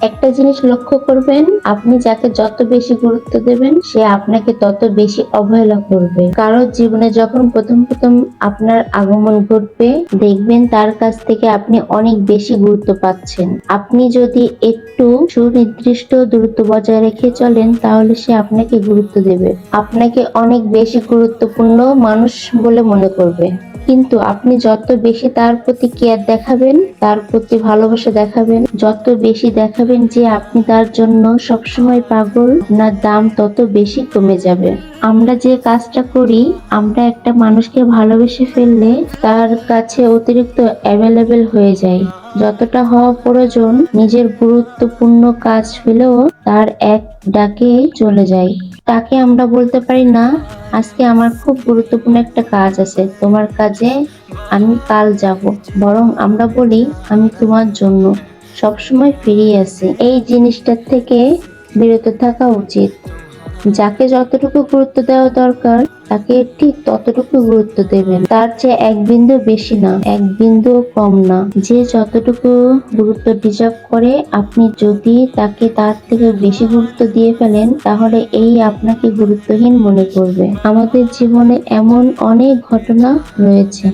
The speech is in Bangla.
একটা জিনিস লক্ষ্য করবেন, আপনি যাকে যত বেশি গুরুত্ব দেবেন, সে আপনাকে তত বেশি অবহেলা করবে। কারোর জীবনে যখন প্রথম প্রথম আপনার আগমন ঘটবে, দেখবেন তার কাছ থেকে আপনি অনেক বেশি গুরুত্ব পাচ্ছেন। আপনি যদি একটু সুনির্দিষ্ট দূরত্ব বজায় রেখে চলেন, তাহলে সে আপনাকে গুরুত্ব দেবে। আপনাকে অনেক বেশি গুরুত্বপূর্ণ মানুষ বলে মনে করবে। কিন্তু আপনি যত বেশি তার প্রতি কেয়ার দেখাবেন, তার প্রতি ভালোবাসা দেখাবেন, যত বেশি দেখাবেন যে আপনি তার জন্য সবসময় পাগল, আপনার দাম তত বেশি কমে যাবে। আমরা যে কাজটা করি, আমরা একটা মানুষকে ভালোবেসে ফেললে তার কাছে অতিরিক্ত অ্যাভেলেবেল হয়ে যায়। যতটা হওয়া প্রয়োজন, নিজের গুরুত্বপূর্ণ কাজ ফেলেও তার এক ডাকে চলে যায়। তাকে আমরা বলতে পারি না আজকে আমার খুব গুরুত্বপূর্ণ একটা কাজ আছে। তোমার কাজে আমি কাল যাব। বরং আমরা বলি, আমি তোমার জন্য সবসময় ফিরিয়ে আসি। এই জিনিসটার থেকে বিরত থাকা উচিত। যাকে যতটুকু গুরুত্ব দেওয়া দরকার, তাকে ঠিক ততটুকু গুরুত্ব দেবেন। তার চেয়ে এক বিন্দু বেশি না, এক বিন্দু কম না। যে যতটুকু গুরুত্ব ডিজার্ভ করে, আপনি যদি তাকে তার থেকে বেশি গুরুত্ব দিয়ে ফেলেন, তাহলে এই আপনাকে গুরুত্বহীন মনে করবে। আমাদের জীবনে এমন অনেক ঘটনা রয়েছে।